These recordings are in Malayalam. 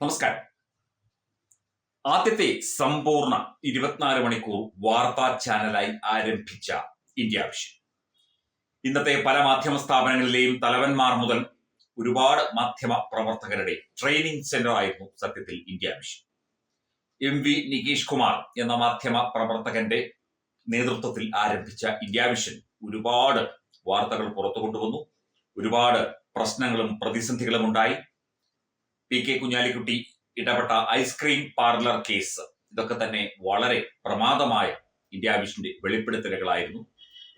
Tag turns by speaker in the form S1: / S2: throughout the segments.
S1: നമസ്കാരം. ആദ്യത്തെ സമ്പൂർണ ഇരുപത്തിനാല് മണിക്കൂർ വാർത്താ ചാനലായി ആരംഭിച്ച ഇന്ത്യ വിഷൻ ഇന്നത്തെ പല മാധ്യമ സ്ഥാപനങ്ങളിലെയും തലവന്മാർ മുതൽ ഒരുപാട് മാധ്യമ പ്രവർത്തകരുടെ ട്രെയിനിങ് സെന്റർ ആയിരുന്നു സത്യത്തിൽ India Vision M V Nikesh Kumar എന്ന മാധ്യമ പ്രവർത്തകന്റെ നേതൃത്വത്തിൽ ആരംഭിച്ച ഇന്ത്യ വിഷൻ ഒരുപാട് വാർത്തകൾ പുറത്തു കൊണ്ടുവന്നു ഒരുപാട് പ്രശ്നങ്ങളും പ്രതിസന്ധികളും ഉണ്ടായി പി കെ കുഞ്ഞാലിക്കുട്ടി ഇടപെട്ട ഐസ്ക്രീം പാർലർ കേസ് ഇതൊക്കെ തന്നെ വളരെ പ്രമാദമായ ഇന്ത്യ വിഷന്റെ വെളിപ്പെടുത്തലുകളായിരുന്നു.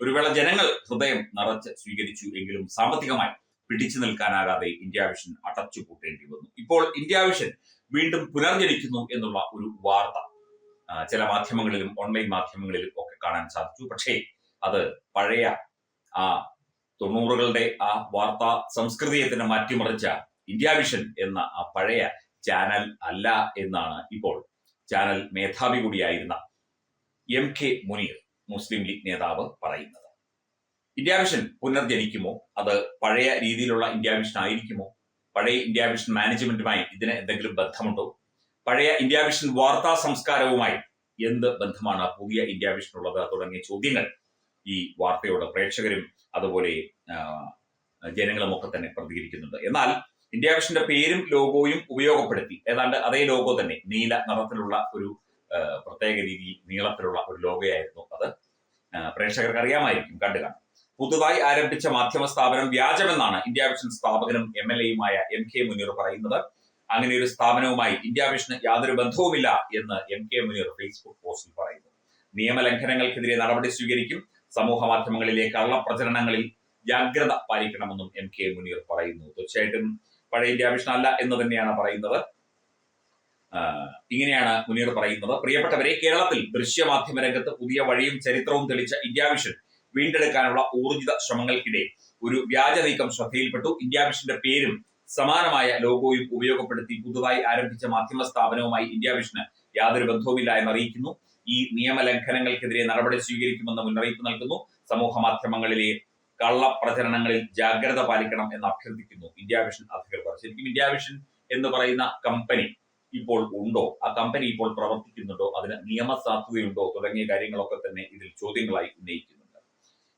S1: ഒരു വേള ജനങ്ങൾ ഹൃദയം നിറച്ച് സ്വീകരിച്ചു എങ്കിലും സാമ്പത്തികമായി പിടിച്ചു നിൽക്കാനാകാതെ ഇന്ത്യ വിഷൻ അടച്ചു പൂട്ടേണ്ടി വന്നു. ഇപ്പോൾ ഇന്ത്യ വിഷൻ വീണ്ടും പുനർജനിക്കുന്നു എന്നുള്ള ഒരു വാർത്ത ചില മാധ്യമങ്ങളിലും ഓൺലൈൻ മാധ്യമങ്ങളിലും ഒക്കെ കാണാൻ സാധിച്ചു. പക്ഷേ അത് പഴയ ആ തൊണ്ണൂറുകളുടെ ആ വാർത്താ സംസ്കൃതിയെ തന്നെ മാറ്റിമറിച്ച ഇന്ത്യ വിഷൻ എന്ന ആ പഴയ ചാനൽ അല്ല എന്നാണ് ഇപ്പോൾ ചാനൽ മേധാവി കൂടിയായിരുന്ന എം കെ മുനീർ മുസ്ലിം ലീഗ് നേതാവ് പറയുന്നത്. ഇന്ത്യ വിഷൻ പുനർജനിക്കുമോ? അത് പഴയ രീതിയിലുള്ള ഇന്ത്യ വിഷൻ ആയിരിക്കുമോ? പഴയ ഇന്ത്യ വിഷൻ മാനേജ്മെന്റുമായി ഇതിന് എന്തെങ്കിലും ബന്ധമുണ്ടോ? പഴയ ഇന്ത്യ വിഷൻ വാർത്താ സംസ്കാരവുമായി എന്ത് ബന്ധമാണ് പുതിയ ഇന്ത്യ വിഷൻ ഉള്ളത് തുടങ്ങിയ ചോദ്യങ്ങൾ ഈ വാർത്തയോട് പ്രേക്ഷകരും അതുപോലെ ജനങ്ങളുമൊക്കെ ജനങ്ങളും തന്നെ പ്രതികരിക്കുന്നുണ്ട്. എന്നാൽ ഇന്ത്യ വിഷന്റെ പേരും ലോഗോയും ഉപയോഗപ്പെടുത്തി. ഏതാണ്ട് അതേ ലോഗോ തന്നെ നീല നിറത്തിലുള്ള ഒരു പ്രത്യേക രീതി നീളത്തിലുള്ള ഒരു ലോഗോയായിരുന്നു അത്. പ്രേക്ഷകർക്ക് അറിയാമായിരിക്കും കണ്ടു കാണും. പുതുതായി ആരംഭിച്ച മാധ്യമ സ്ഥാപനം വ്യാജമെന്നാണ് ഇന്ത്യ വിഷൻ സ്ഥാപകനും എം എൽ എയുമായ എം കെ മുനീർ പറയുന്നത്. അങ്ങനെ ഒരു സ്ഥാപനവുമായി ഇന്ത്യ വിഷന് യാതൊരു ബന്ധവുമില്ല എന്ന് എം കെ മുനീർ ഫേസ്ബുക്ക് പോസ്റ്റിൽ പറയുന്നു. നിയമലംഘനങ്ങൾക്കെതിരെ നടപടി സ്വീകരിക്കും. സമൂഹ മാധ്യമങ്ങളിലെ കള്ളപ്രചരണങ്ങളിൽ ജാഗ്രത പാലിക്കണമെന്നും എം കെ മുനീർ പറയുന്നു. തീർച്ചയായിട്ടും പഴയ ഇന്ത്യ മിഷൻ അല്ല എന്ന് തന്നെയാണ് പറയുന്നത്. ഇങ്ങനെയാണ് മുനീർ പറയുന്നത്. പ്രിയപ്പെട്ടവരെ കേരളത്തിൽ ദൃശ്യമാധ്യമ രംഗത്ത് പുതിയ വഴിയും ചരിത്രവും തെളിച്ച ഇന്ത്യ മിഷൻ വീണ്ടെടുക്കാനുള്ള ഊർജിത ശ്രമങ്ങൾക്കിടെ ഒരു വ്യാജ നീക്കം ശ്രദ്ധയിൽപ്പെട്ടു. ഇന്ത്യ മിഷന്റെ പേരും സമാനമായ ലോഗോയും ഉപയോഗപ്പെടുത്തി പുതുതായി ആരംഭിച്ച മാധ്യമ സ്ഥാപനവുമായി ഇന്ത്യ മിഷന് യാതൊരു ബന്ധവുമില്ല എന്ന് അറിയിക്കുന്നു. ഈ നിയമലംഘനങ്ങൾക്കെതിരെ നടപടി സ്വീകരിക്കുമെന്ന് മുന്നറിയിപ്പ് നൽകുന്നു. സമൂഹ മാധ്യമങ്ങളിലെ കള്ളപ്രചരണങ്ങളിൽ ജാഗ്രത പാലിക്കണം എന്ന് അഭ്യർത്ഥിക്കുന്നു ഇന്ത്യ വിഷൻ അധികൃതർ. ശരിക്കും ഇന്ത്യ വിഷൻ എന്ന് പറയുന്ന കമ്പനി ഇപ്പോൾ ഉണ്ടോ? ആ കമ്പനി ഇപ്പോൾ പ്രവർത്തിക്കുന്നുണ്ടോ? അതിന് നിയമസാധുതയുണ്ടോ? തുടങ്ങിയ കാര്യങ്ങളൊക്കെ തന്നെ ഇതിൽ ചോദ്യങ്ങളായി ഉന്നയിക്കുന്നുണ്ട്.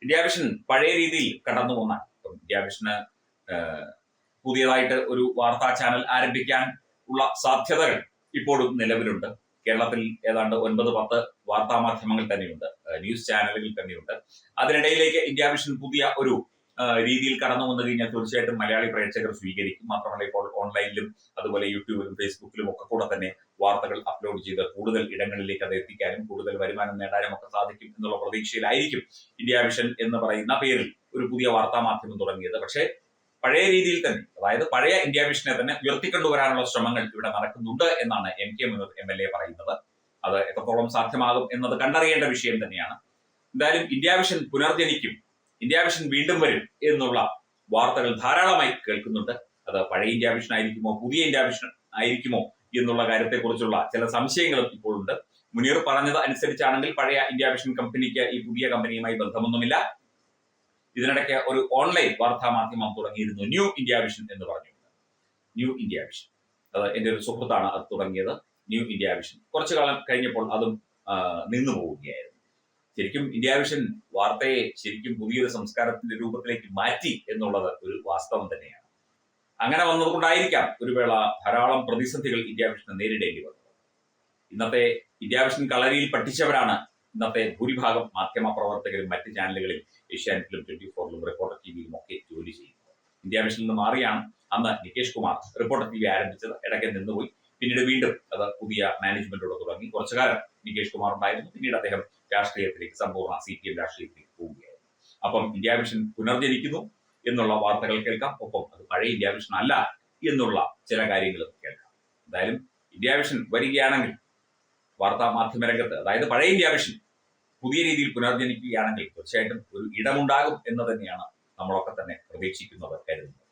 S1: ഇന്ത്യ വിഷൻ പഴയ രീതിയിൽ കടന്നു വന്ന ഇന്ത്യ വിഷന് പുതിയതായിട്ട് ഒരു വാർത്താ ചാനൽ ആരംഭിക്കാൻ ഉള്ള സാധ്യതകൾ ഇപ്പോഴും നിലവിലുണ്ട്. കേരളത്തിൽ ഏതാണ്ട് ഒൻപത് പത്ത് വാർത്താ മാധ്യമങ്ങൾ തന്നെയുണ്ട്. ന്യൂസ് ചാനലുകൾ തന്നെയുണ്ട്. അതിനിടയിലേക്ക് ഇന്ത്യ മിഷൻ പുതിയ ഒരു രീതിയിൽ കടന്നു വന്നു കഴിഞ്ഞാൽ തീർച്ചയായിട്ടും മലയാളി പ്രേക്ഷകർ സ്വീകരിക്കും. മാത്രമല്ല ഇപ്പോൾ ഓൺലൈനിലും അതുപോലെ യൂട്യൂബിലും ഫേസ്ബുക്കിലും ഒക്കെ കൂടെ തന്നെ വാർത്തകൾ അപ്ലോഡ് ചെയ്ത് കൂടുതൽ ഇടങ്ങളിലേക്ക് അത് എത്തിക്കാനും കൂടുതൽ വരുമാനം നേടാനും ഒക്കെ സാധിക്കും എന്നുള്ള പ്രതീക്ഷയിലായിരിക്കും ഇന്ത്യ വിഷൻ എന്ന് പറയുന്ന പേരിൽ ഒരു പുതിയ വാർത്താ മാധ്യമം തുടങ്ങിയത്. പക്ഷേ പഴയ രീതിയിൽ തന്നെ അതായത് പഴയ ഇന്ത്യ വിഷനെ തന്നെ ഉയർത്തിക്കൊണ്ടുവരാനുള്ള ശ്രമങ്ങൾ ഇവിടെ നടക്കുന്നുണ്ട് എന്നാണ് M K Muneer M L A പറയുന്നത്. അത് എത്രത്തോളം സാധ്യമാകും എന്നത് കണ്ടറിയേണ്ട വിഷയം തന്നെയാണ്. എന്തായാലും ഇന്ത്യ വിഷൻ പുനർജനിക്കും ഇന്ത്യ വിഷൻ വീണ്ടും വരും എന്നുള്ള വാർത്തകൾ ധാരാളമായി കേൾക്കുന്നുണ്ട്. അത് പഴയ ഇന്ത്യ വിഷൻ ആയിരിക്കുമോ പുതിയ ഇന്ത്യ വിഷൻ ആയിരിക്കുമോ എന്നുള്ള കാര്യത്തെക്കുറിച്ചുള്ള ചില സംശയങ്ങളും ഇപ്പോഴുണ്ട്. മുനീർ പറഞ്ഞത് അനുസരിച്ചാണെങ്കിൽ പഴയ ഇന്ത്യ വിഷൻ കമ്പനിക്ക് ഈ പുതിയ കമ്പനിയുമായി ബന്ധമൊന്നുമില്ല. ഇതിനിടയ്ക്ക് ഒരു ഓൺലൈൻ വാർത്താ മാധ്യമം തുടങ്ങിയിരുന്നു. ന്യൂ ഇന്ത്യ വിഷൻ എന്ന് പറഞ്ഞു. ന്യൂ ഇന്ത്യ വിഷൻ അത് എന്റെ ഒരു സുഹൃത്താണ് അത് തുടങ്ങിയത്. ന്യൂ ഇന്ത്യ വിഷൻ കുറച്ചു കാലം കഴിഞ്ഞപ്പോൾ അതും നിന്നു പോവുകയായിരുന്നു. ശരിക്കും ഇന്ത്യ വിഷൻ വാർത്തയെ ശരിക്കും പുതിയൊരു സംസ്കാരത്തിന്റെ രൂപത്തിലേക്ക് മാറ്റി എന്നുള്ളത് ഒരു വാസ്തവം തന്നെയാണ്. അങ്ങനെ വന്നതുകൊണ്ടായിരിക്കാം ഒരു വേള ധാരാളം പ്രതിസന്ധികൾ ഇന്ത്യ വിഷന് നേരിടേണ്ടി വന്നത്. ഇന്നത്തെ ഇന്ത്യ വിഷൻ കളരിയിൽ പഠിച്ചവരാണ് ഇന്നത്തെ ഭൂരിഭാഗം മാധ്യമ പ്രവർത്തകരും മറ്റ് ചാനലുകളിൽ ഏഷ്യാനെറ്റിലും ട്വന്റി ഫോറിലും റിപ്പോർട്ടർ ടിവിയിലും ഒക്കെ ജോലി ചെയ്യുന്നത് ഇന്ത്യ മിഷനിൽ നിന്ന് മാറിയാണ് അന്ന് Nikesh Kumar Reporter T V ആരംഭിച്ചത്. ഇടയ്ക്ക് നിന്നുപോയി. പിന്നീട് വീണ്ടും അത് പുതിയ മാനേജ്മെന്റോട് തുടങ്ങി. കുറച്ചു കാലം നികേഷ് കുമാർ ഉണ്ടായിരുന്നു. പിന്നീട് അദ്ദേഹം രാഷ്ട്രീയത്തിലേക്ക് സമ്പൂർണ സി പി എം രാഷ്ട്രീയത്തിലേക്ക് പോവുകയായിരുന്നു. അപ്പം ഇന്ത്യ മിഷൻ പുനർജനിക്കുന്നു എന്നുള്ള വാർത്തകൾ കേൾക്കാം. ഒപ്പം അത് പഴയ ഇന്ത്യ മിഷൻ അല്ല എന്നുള്ള ചില കാര്യങ്ങളും കേൾക്കാം. എന്തായാലും ഇന്ത്യ മിഷൻ വരികയാണെങ്കിൽ വാർത്താ മാധ്യമ രംഗത്ത് അതായത് പഴയ ഇന്ത്യ വിഷൻ പുതിയ രീതിയിൽ പുനർജനിക്കുകയാണെങ്കിൽ തീർച്ചയായിട്ടും ഒരു ഇടമുണ്ടാകും എന്ന് തന്നെയാണ് നമ്മളൊക്കെ തന്നെ പ്രതീക്ഷിക്കുന്നത് കരുതുന്നത്.